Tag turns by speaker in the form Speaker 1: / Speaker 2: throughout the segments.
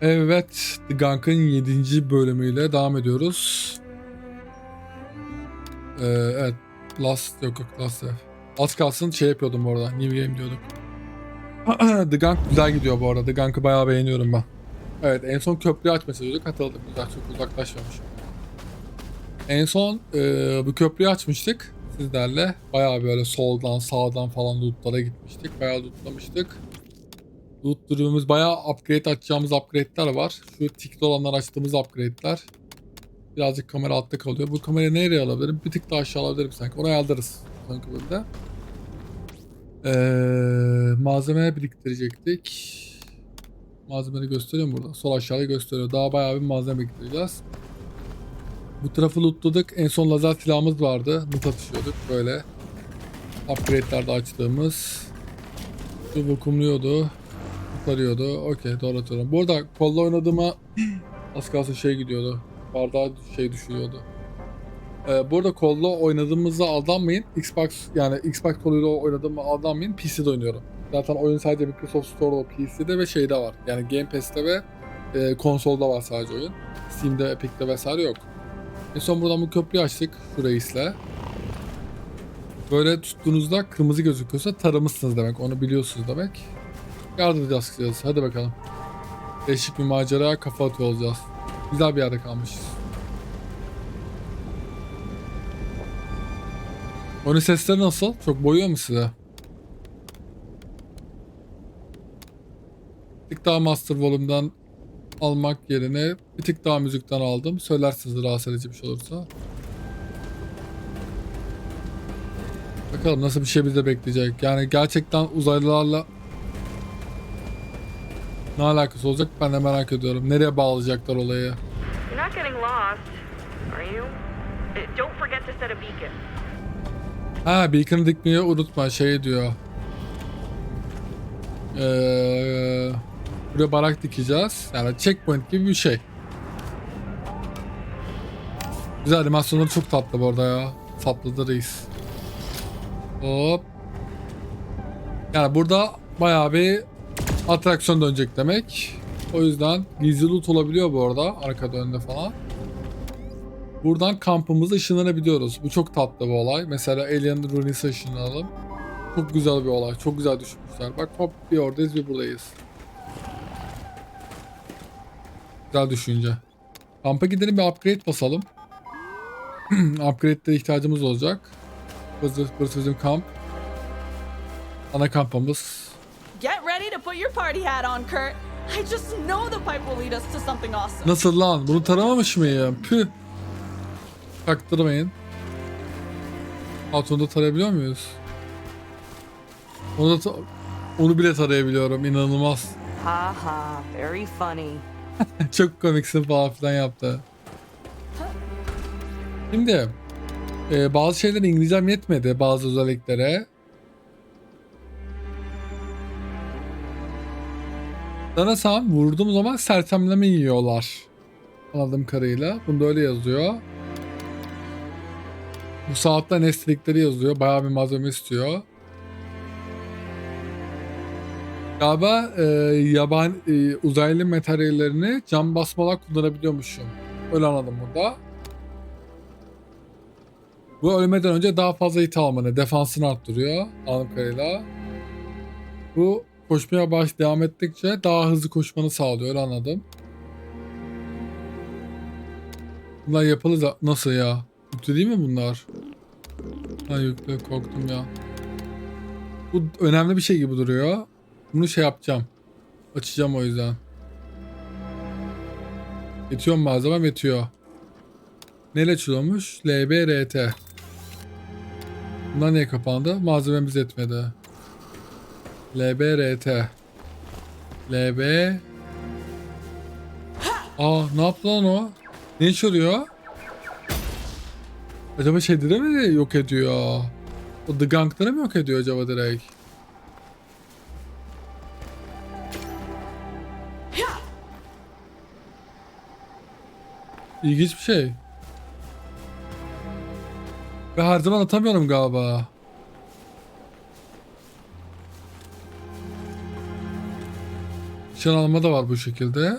Speaker 1: Evet, The Gunk'ın 7. bölümüyle devam ediyoruz. Ee, evet, Last yok yok Last F. Az kalsın şey yapıyordum bu arada, New Game diyorduk. The Gunk güzel gidiyor bu arada, The Gunk'ı bayağı beğeniyorum ben. Evet, en son köprüyü açmaya çalışıyorduk, hatırladım güzel, çok uzaklaşmamış. En son e, bu köprüyü açmıştık sizlerle. Bayağı böyle soldan sağdan falan lootlara gitmiştik, bayağı lootlamıştık. Loot durumumuz bayağı upgrade açacağımız upgrade'ler var. Şu tikli olanlar açtığımız upgrade'ler. Birazcık kamera altta kalıyor. Bu kamerayı nereye alabilirim? Bir tık daha aşağı alabilirim sanki. Oraya alırız. Sanki bölümde. Ee, malzeme biriktirecektik. Malzemeleri gösteriyor mu burada? Sol aşağıda gösteriyor. Daha bayağı bir malzeme biriktireceğiz. Bu tarafı lootladık. En son lazer silahımız vardı. Loot atışıyorduk böyle. Upgrade'lerde açtığımız. Şu vakumluyordu. Kurtarıyordu. Okey doğru atıyorum. Bu arada kolla oynadığıma az kalsın şey gidiyordu. Bardağı şey düşüyordu. Ee, bu arada kolla oynadığımızda aldanmayın. Xbox yani Xbox koluyla oynadığımı aldanmayın. PC'de oynuyorum. Zaten oyun sadece Microsoft Store'da PC'de ve şeyde var. Yani Game Pass'te ve e, konsolda var sadece oyun. Steam'de, Epic'te vesaire yok. En son buradan bu köprüyü açtık şu reisle. Böyle tuttuğunuzda kırmızı gözüküyorsa taramışsınız demek. Onu biliyorsunuz demek. Yardım edeceğiz. Hadi bakalım. Değişik bir maceraya kafa atıyor olacağız. Güzel bir yerde kalmışız. Oyunun sesleri nasıl? Çok boyuyor mu size? Bir tık daha Master Volume'dan almak yerine bir tık daha müzikten aldım. Söylersiniz rahatsız edici bir şey olursa. Bakalım nasıl bir şey bize bekleyecek. Yani gerçekten uzaylılarla ne alakası olacak ben de merak ediyorum. Nereye bağlayacaklar olayı?
Speaker 2: You're not getting lost, are you? Don't forget to set a beacon.
Speaker 1: Ha beacon'ı dikmeyi unutma şey diyor. Ee, buraya barak dikeceğiz. Yani checkpoint gibi bir şey. Güzel animasyonları çok tatlı bu arada ya. Tatlıdı reis. Hop. Yani burada bayağı bir atraksiyon dönecek demek. O yüzden gizli loot olabiliyor bu arada arkada önde falan. Buradan kampımıza ışınlanabiliyoruz. Bu çok tatlı bir olay. Mesela Alien Runes'e ışınlanalım. Çok güzel bir olay. Çok güzel düşünmüşler. Bak hop bir oradayız bir buradayız. Güzel düşünce. Kampa gidelim bir upgrade basalım. Upgrade'lere ihtiyacımız olacak. Burası, burası bizim kamp. Ana kampımız.
Speaker 3: To put your party hat on, Kurt. I just know the pipe will lead us to something awesome.
Speaker 1: Nasıl lan? Bunu taramamış mıyım? Püh. Taktırmayın. Altında tarayabiliyor muyuz? Onu, da ta- onu bile tarayabiliyorum. İnanılmaz.
Speaker 2: Ha ha, very funny.
Speaker 1: Çok komiksin falan filan yaptı. Şimdi e, bazı şeyler İngilizcem yetmedi bazı özelliklere. Sanırsam vurduğum zaman sersemleme yiyorlar. Anladığım kadarıyla. Bunda öyle yazıyor. Bu saatte nesnelikleri yazıyor. Bayağı bir malzeme istiyor. Galiba e, yaban e, uzaylı materyallerini cam basmalar kullanabiliyormuşum. Öyle anladım burada. Bu ölmeden önce daha fazla hit almanı, defansını arttırıyor anladığım kadarıyla. Bu koşmaya baş devam ettikçe daha hızlı koşmanı sağlıyor anladım. Bunlar yapılı da nasıl ya? Yüklü değil mi bunlar? Ha yüklü korktum ya. Bu önemli bir şey gibi duruyor. Bunu şey yapacağım. Açacağım o yüzden. Yetiyor mu malzemem? Yetiyor. Neyle açılıyormuş? LBRT. Bunlar niye kapandı? Malzememiz yetmedi. LBRT. LB Aa ne yaptı lan o? Ne içiriyor? Acaba şeyleri mi yok ediyor? O The Gang'ları mı yok ediyor acaba direkt? İlginç bir şey. Ve her zaman atamıyorum galiba. Nişan alma da var bu şekilde.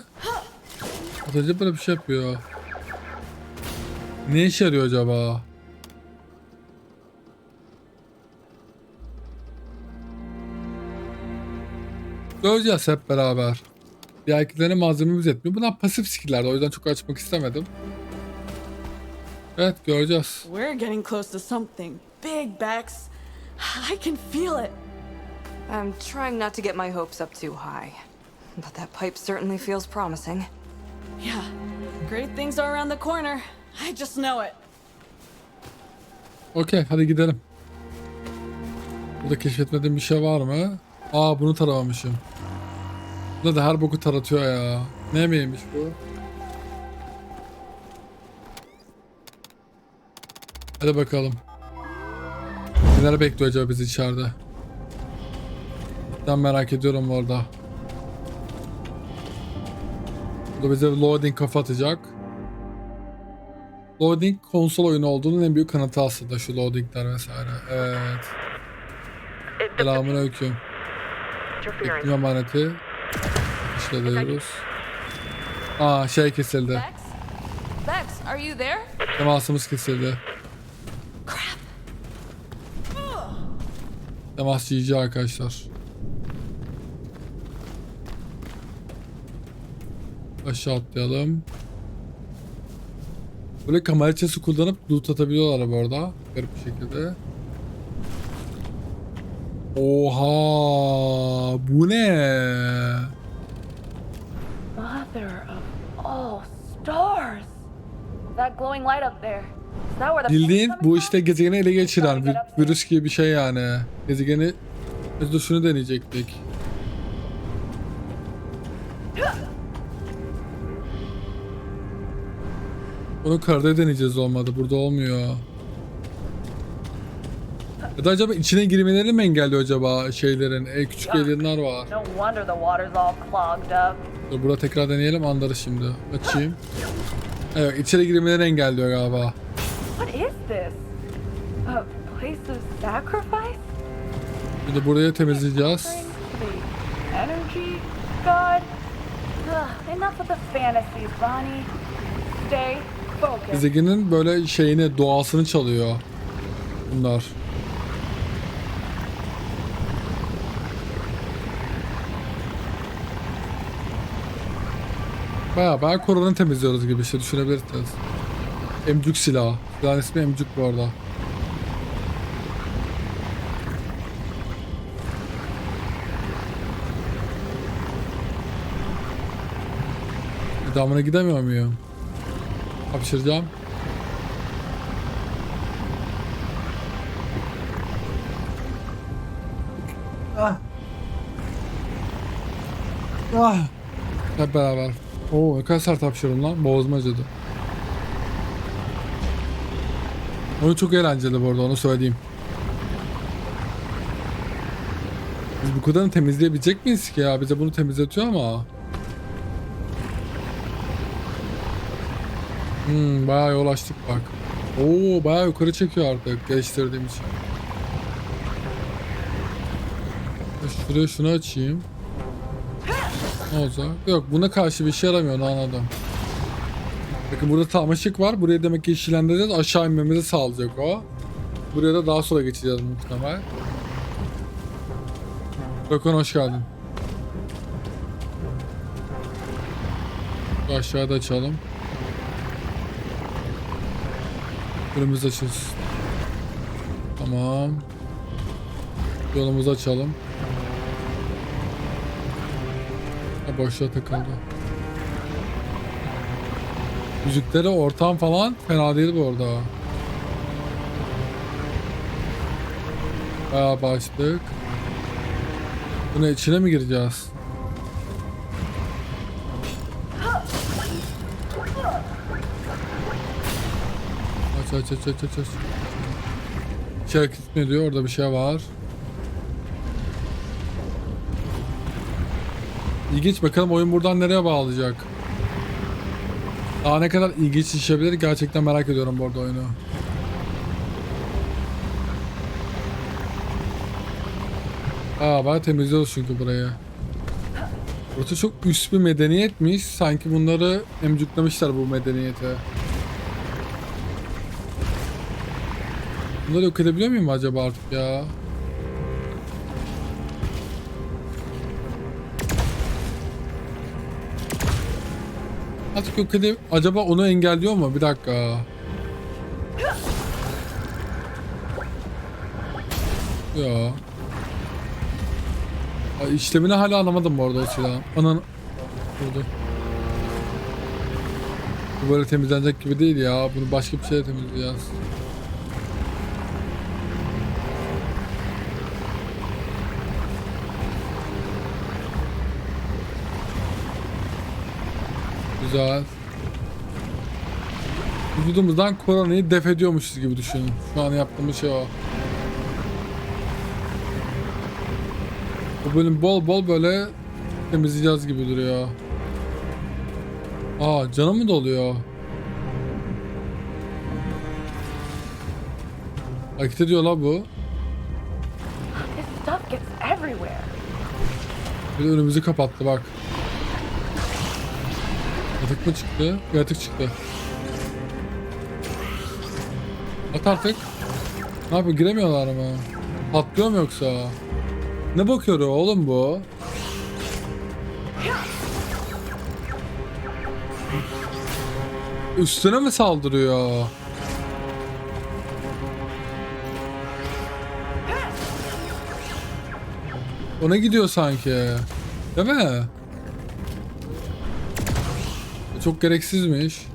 Speaker 1: Sadece böyle bir şey yapıyor. Ne işe yarıyor acaba? Göreceğiz hep beraber. Diğerkilerine malzememiz yetmiyor. Bunlar pasif skill'lerdi o yüzden çok açmak istemedim. Evet göreceğiz.
Speaker 3: We're getting close to something big, Bex. I can feel it.
Speaker 4: I'm trying not to get my hopes up too high. But that pipe certainly feels promising.
Speaker 3: Yeah, great things are around the corner. I just know it.
Speaker 1: Okey hadi gidelim. Burada keşfetmediğim bir şey var mı? Aa bunu taramamışım. Burada da her boku taratıyor ya. Ne yemeğiymiş bu? Hadi bakalım. Neler bekliyor acaba bizi içeride? Ben merak ediyorum orada. Bu da bize loading kafa atacak. Loading konsol oyunu olduğunun en büyük kanıtı aslında şu loadingler vesaire. Evet. Selamun aleyküm. Teknik emaneti. İşlediyoruz. Aa şey kesildi.
Speaker 3: Bex? Bex, are you there?
Speaker 1: Temasımız kesildi. Temas GG arkadaşlar. Aşağı atlayalım. Böyle kamera açısı kullanıp loot atabiliyorlar bu arada. Garip bir şekilde. Oha! Bu ne?
Speaker 5: Mother of all stars! That glowing light up there.
Speaker 1: Bildiğin bu işte gezegeni ele geçiren bir virüs gibi bir şey yani. Gezegeni biz de şunu deneyecektik. Bunu karada deneyeceğiz olmadı. Burada olmuyor. Ya da acaba içine girmelerini mi engelliyor acaba şeylerin? E, küçük alienlar var.
Speaker 5: No wonder the water's all clogged up.
Speaker 1: Dur burada tekrar deneyelim anları şimdi. Açayım. Evet içeri girmelerini engelliyor galiba.
Speaker 5: What is this? A place of sacrifice?
Speaker 1: Bir de burayı temizleyeceğiz.
Speaker 5: Energy god? Ugh, enough of the fantasies, Bonnie. Stay
Speaker 1: Gezegenin böyle şeyini, doğasını çalıyor. Bunlar. Baya baya korona temizliyoruz gibi işte düşünebilirsiniz. Emcük silahı. Silahın ismi Emcük bu arada. Damına gidemiyor muyum? Hapşıracağım. Ah. Hep beraber. Oo ne kadar sert hapşırdım lan. Boğazım acıdı. Oyun çok eğlenceli bu arada onu söyleyeyim. Biz bu kadarını temizleyebilecek miyiz ki ya? Bize bunu temizletiyor ama. Hmm, bayağı yol açtık bak. Oo, bayağı yukarı çekiyor artık geliştirdiğim için. Şuraya şunu açayım. Ne olacak? Yok buna karşı bir şey yaramıyor anladım. Bakın burada tamaşık var. Buraya demek ki yeşillendireceğiz. Aşağı inmemizi sağlayacak o. Buraya da daha sonra geçeceğiz muhtemel. Dokun hoş geldin. Aşağıda açalım. Önümüz açılsın. Tamam. Yolumuzu açalım. Ha boşluğa takıldı. Müzikleri ortam falan fena değil bu arada. Bayağı başlık. Buna içine mi gireceğiz? Aç aç aç aç aç. Şey hareket diyor? Orada bir şey var. İlginç bakalım oyun buradan nereye bağlayacak. Daha ne kadar ilginç işebilir gerçekten merak ediyorum bu arada oyunu. Aa bayağı temizliyoruz çünkü burayı. Burası çok üst bir medeniyetmiş. Sanki bunları emcüklemişler bu medeniyete. Bunları yok edebiliyor muyum acaba artık ya? Artık yok edeyim. Acaba onu engelliyor mu? Bir dakika. Ya. Ay, işlemini hala anlamadım bu arada o silahın. Anan... Oldu. Bu böyle temizlenecek gibi değil ya. Bunu başka bir şeyle temizleyeceğiz. Güzel. Vücudumuzdan koronayı def ediyormuşuz gibi düşünün. Şu an yaptığımız şey o. Bu bölüm bol bol böyle temizleyeceğiz gibi duruyor. Aa canım mı doluyor? Hareket ediyor la bu. Bir de önümüzü kapattı bak. Yatık mı çıktı? Yatık çıktı. At artık. Ne yapıyor? Giremiyorlar mı? Patlıyor mu yoksa? Ne bakıyor oğlum bu? Üstüne mi saldırıyor? Ona gidiyor sanki. Değil mi? Çok gereksizmiş.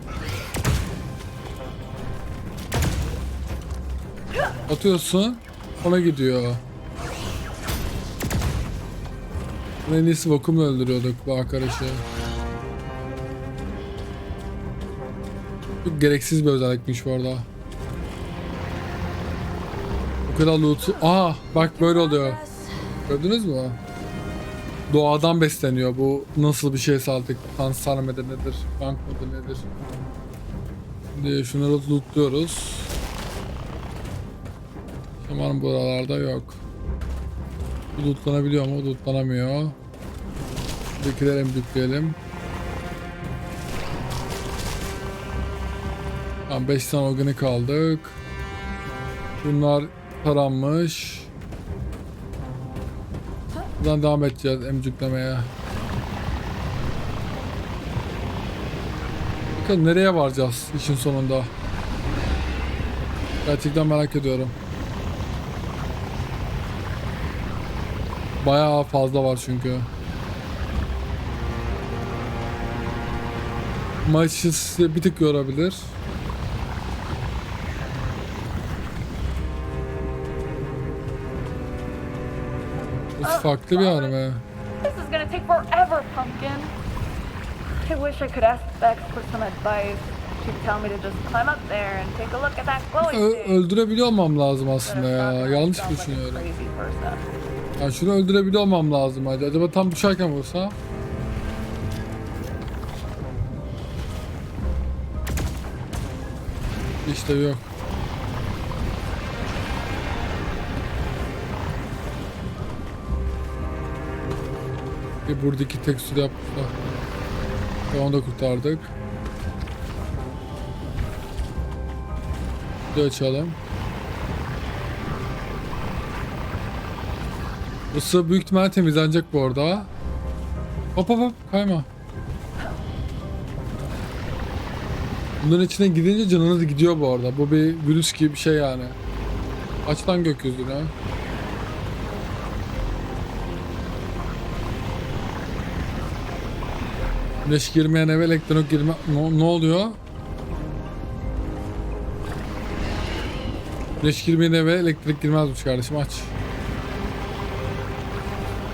Speaker 1: Atıyorsun. Ona gidiyor. En iyisi vakumla öldürüyorduk bu arkadaşı. Çok gereksiz bir özellikmiş bu arada. Bu kadar loot'u... Aa bak böyle oluyor. Gördünüz mü? Doğadan besleniyor. Bu nasıl bir şey artık? Kansar mıdır nedir? Bank mıdır nedir? Şimdi şunları lootluyoruz. Şaman buralarda yok. Bu lootlanabiliyor mu? Lootlanamıyor. Buradakileri emcükleyelim. Tamam 5 tane organik aldık. Bunlar taranmış. Buradan devam edeceğiz emcüklemeye. Bakalım nereye varacağız işin sonunda. Gerçekten merak ediyorum. Bayağı fazla var çünkü. Maçı size bir tık yorabilir. Bu farklı bir anime.
Speaker 5: This is gonna take forever, Pumpkin. I wish I could ask Bex for some advice. She'd tell me to just climb up there and take a look at that glowing
Speaker 1: Ö-
Speaker 5: thing.
Speaker 1: öldürebiliyor olmam lazım aslında ya. Yanlış düşünüyorum.
Speaker 5: crazy person.
Speaker 1: Ya şunu öldürebiliyor olmam lazım hadi. Acaba tam düşerken vursa? İşte yok. Bir buradaki tekstürü yapmışlar. Ve onu da kurtardık. Bir açalım. Burası büyük ihtimalle temizlenecek bu arada. Hop hop hop kayma. Bunların içine gidince canınız gidiyor bu arada. Bu bir virüs gibi bir şey yani. Aç lan gökyüzüne. Güneş girmeyen eve elektronik girme... Ne, ne oluyor? Güneş girmeyen eve elektrik girmezmiş kardeşim aç.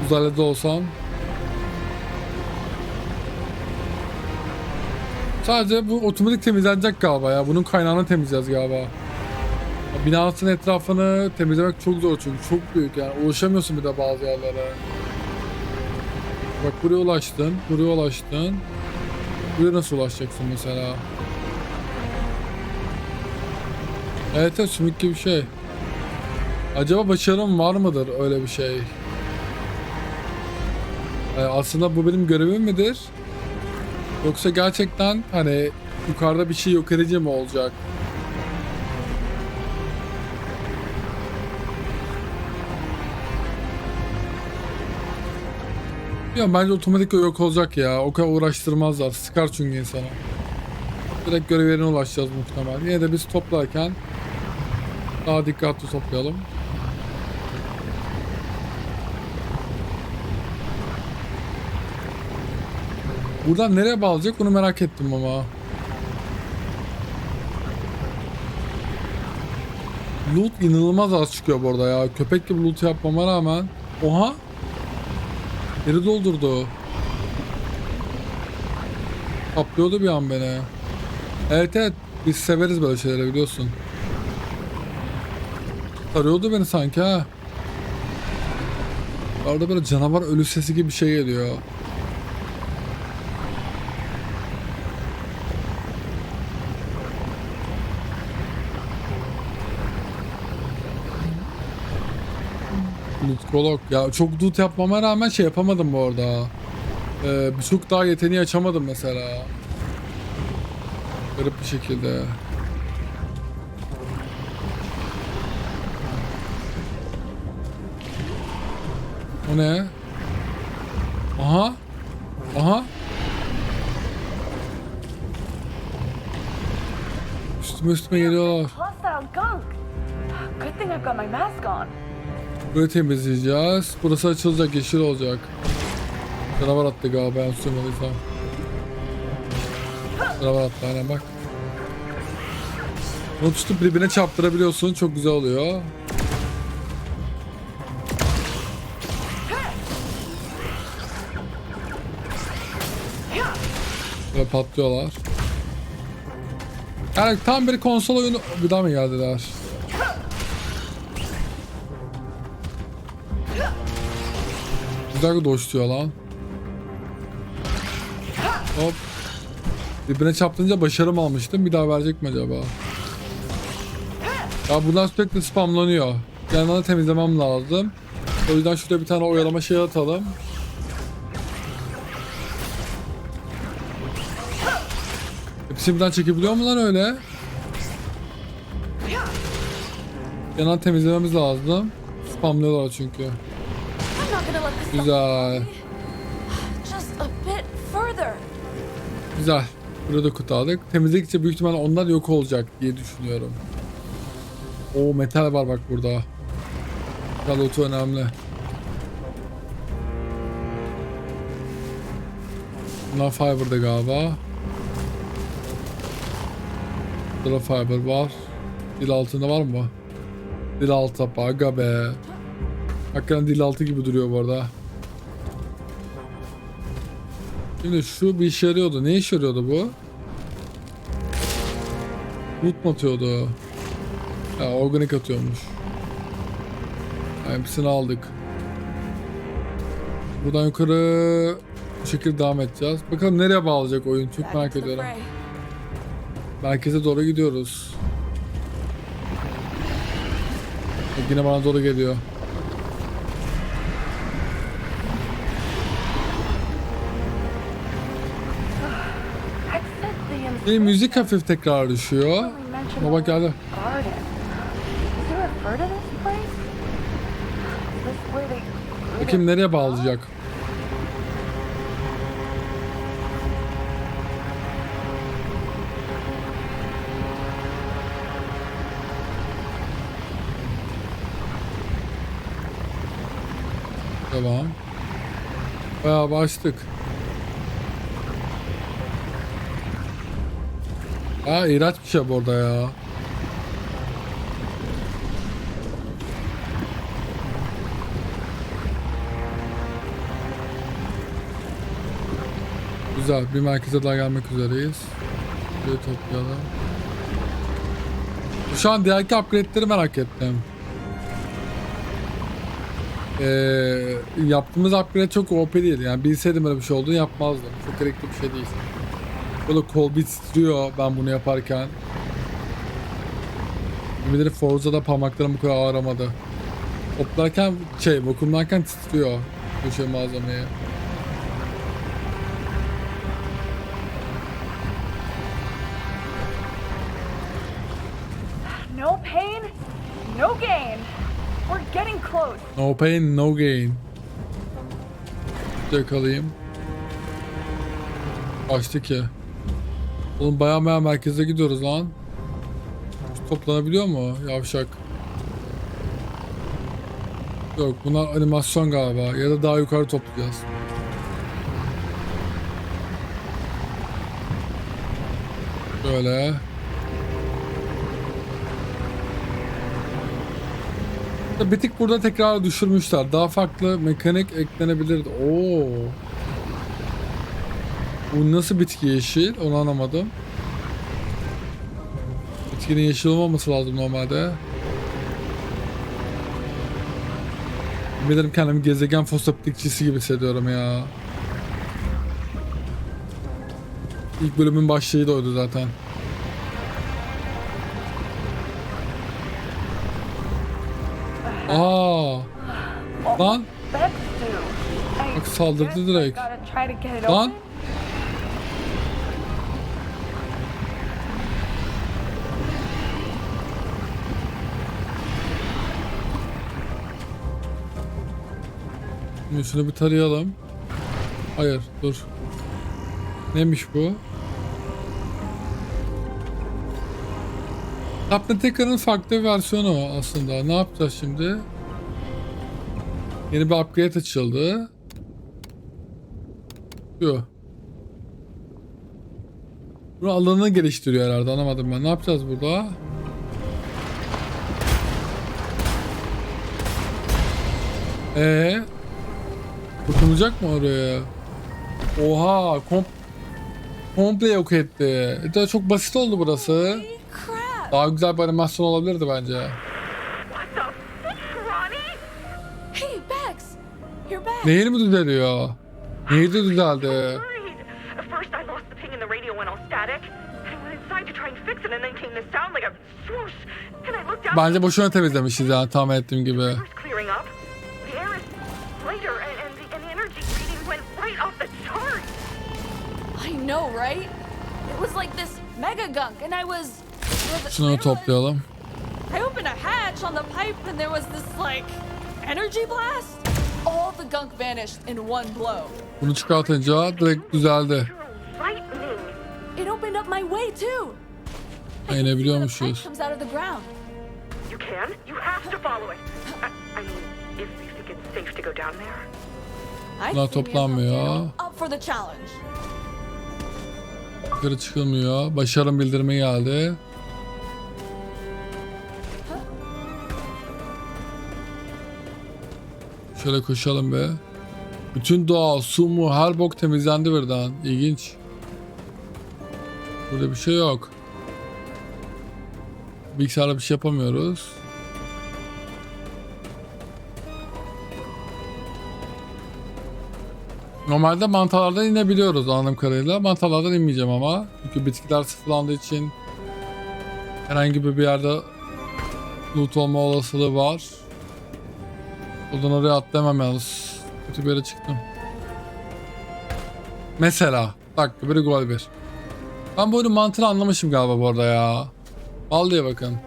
Speaker 1: Uzaylıda da olsan. Sadece bu otomatik temizlenecek galiba ya. Bunun kaynağını temizleyeceğiz galiba. Binasının etrafını temizlemek çok zor çünkü çok büyük yani. Ulaşamıyorsun bir de bazı yerlere. Bak buraya ulaştın, buraya ulaştın. Buraya nasıl ulaşacaksın mesela? Evet sümük gibi bir şey. Acaba başarım var mıdır öyle bir şey? Ee, aslında bu benim görevim midir? Yoksa gerçekten hani yukarıda bir şey yok edici mi olacak? Ya bence otomatik yok olacak ya. O kadar uğraştırmazlar. Sıkar çünkü insana. Direkt görev yerine ulaşacağız muhtemelen. Yine de biz toplarken daha dikkatli toplayalım. Buradan nereye bağlayacak bunu merak ettim ama. Loot inanılmaz az çıkıyor bu arada ya. Köpek gibi loot yapmama rağmen. Oha. Geri doldurdu. Kaplıyordu bir an beni. Evet evet biz severiz böyle şeyleri biliyorsun. Arıyordu beni sanki ha. Arada böyle canavar ölü sesi gibi bir şey geliyor. Loot kolok. Ya çok loot yapmama rağmen şey yapamadım bu arada. Ee, birçok daha yeteneği açamadım mesela. Garip bir şekilde. O ne? Aha. Aha. Üstüme üstüme geliyorlar.
Speaker 5: Good thing I've got my mask on.
Speaker 1: Burayı temizleyeceğiz. Burası açılacak, yeşil olacak. Canavar attı galiba ben sürmediysem. Canavar attı aynen bak. Bunu tutup birbirine çarptırabiliyorsun. Çok güzel oluyor. Ve patlıyorlar. Yani tam bir konsol oyunu... Bir daha mı geldiler? Güzel doşluyor lan. Hop. Birbirine çarptınca başarım almıştım. Bir daha verecek mi acaba? Ya bunlar sürekli spamlanıyor. Yanlarını temizlemem lazım. O yüzden şurada bir tane oyalama şey atalım. Hepsini birden çekebiliyor mu lan öyle? Yanlarını temizlememiz lazım. Spamlıyorlar çünkü. Güzel.
Speaker 3: just a bit further.
Speaker 1: Güzel. Burada da kutu aldık. Temizledikçe büyük ihtimalle onlar yok olacak diye düşünüyorum. O metal var bak burada. Metal otu önemli. Bunlar fiber'da galiba. Burada da fiber var. Dil altında var mı? Dil altı aga be. Hakikaten dil altı gibi duruyor bu arada. Şimdi şu bir işe yarıyordu. Ne işe yarıyordu bu? Loot mu atıyordu? Ha, organik atıyormuş. Ha, hepsini aldık. Buradan yukarı bu şekilde devam edeceğiz. Bakalım nereye bağlayacak oyun? Çok merak ediyorum. Merkeze doğru gidiyoruz. Yine bana doğru geliyor. Bir müzik hafif tekrar düşüyor. Ama bak geldi.
Speaker 5: garden. Did you refer to this
Speaker 1: Aa iğrenç bir şey bu arada ya. Güzel. Bir merkeze daha gelmek üzereyiz. Bir toplayalım. Şu an diğerki upgrade'leri merak ettim. Ee, yaptığımız upgrade çok OP değil. Yani bilseydim böyle bir şey olduğunu yapmazdım. Çok gerekli bir şey değil. Böyle kol bir titriyor ben bunu yaparken. Birileri Forza'da parmaklarım bu kadar ağramadı. Hoplarken şey vakumlarken titriyor bu şey malzemeyi.
Speaker 5: No pain, no gain. We're getting close.
Speaker 1: No pain, no gain. Yakalayayım. Açtı ki. Oğlum baya baya merkeze gidiyoruz lan. Toplanabiliyor mu? Yavşak. Yok bunlar animasyon galiba. Ya da daha yukarı toplayacağız. Böyle. Bir tık burada tekrar düşürmüşler. Daha farklı mekanik eklenebilirdi. Oo. Bu nasıl bitki yeşil? Onu anlamadım. Bitkinin yeşil olmaması lazım normalde. Bilirim kendimi gezegen foseptikçisi gibi hissediyorum ya. İlk bölümün başlığı da oydu zaten. Aa. Lan Bak saldırdı direkt. Lan. Şimdi şunu bir tarayalım. Hayır dur. Neymiş bu? Subnautica'nın farklı versiyonu aslında. Ne yapacağız şimdi? Yeni bir upgrade açıldı. Şu. Bu alanını geliştiriyor herhalde anlamadım ben. Ne yapacağız burada? Ee, Dokunacak mı oraya? Oha, kom komple yok etti. E, daha çok basit oldu burası. Daha güzel bir animasyon olabilirdi bence. Nehir mi düzeliyor? Nehir de düzeldi. Bence boşuna temizlemişiz yani tahmin ettiğim gibi.
Speaker 2: Right off the chart.
Speaker 3: I know, right? It was like this mega gunk, and I was. was
Speaker 1: Şunu toplayalım.
Speaker 3: I opened a hatch on the pipe, and there was this, like, energy blast. All the gunk vanished in one blow.
Speaker 1: Bunu çıkartınca direkt düzeldi.
Speaker 2: You're lightning.
Speaker 3: It opened up my way, too.
Speaker 1: Ha, inebiliyormuşuz.
Speaker 3: Pipe comes out of the ground.
Speaker 2: You can. You have to follow it. I, I mean, if you think it's safe to go down there.
Speaker 1: Bunlar toplanmıyor. Yukarı çıkılmıyor. Başarım bildirimi geldi. Şöyle koşalım be. Bütün doğa, su mu, her bok temizlendi birden. İlginç. Burada bir şey yok. Bilgisayarda bir şey yapamıyoruz. Normalde mantarlardan inebiliyoruz anladığım kadarıyla. Mantarlardan inmeyeceğim ama. Çünkü bitkiler sıfırlandığı için herhangi bir yerde loot olma olasılığı var. Oradan oraya atlayamam yalnız. Kötü bir yere çıktım. Mesela. Dakika biri gol bir. Ben bu oyunun mantığını anlamışım galiba bu arada ya. Vallahi bakın.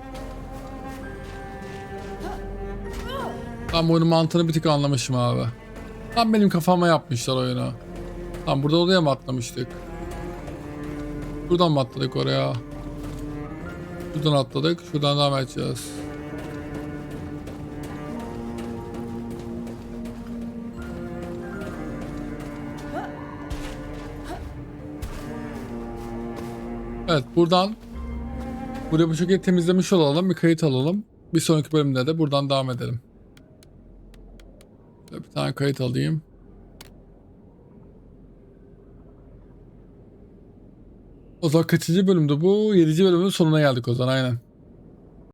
Speaker 1: Ben bu oyunun mantığını bir tık anlamışım abi. Tam benim kafama yapmışlar oyunu. Tam burada oraya mı atlamıştık? Buradan mı atladık oraya? Buradan atladık. Şuradan devam edeceğiz. Evet buradan burayı bu şekilde temizlemiş olalım. Bir kayıt alalım. Bir sonraki bölümde de buradan devam edelim. Şöyle Bir tane kayıt alayım. O zaman kaçıncı bölümdü bu? 7. bölümün sonuna geldik o zaman aynen.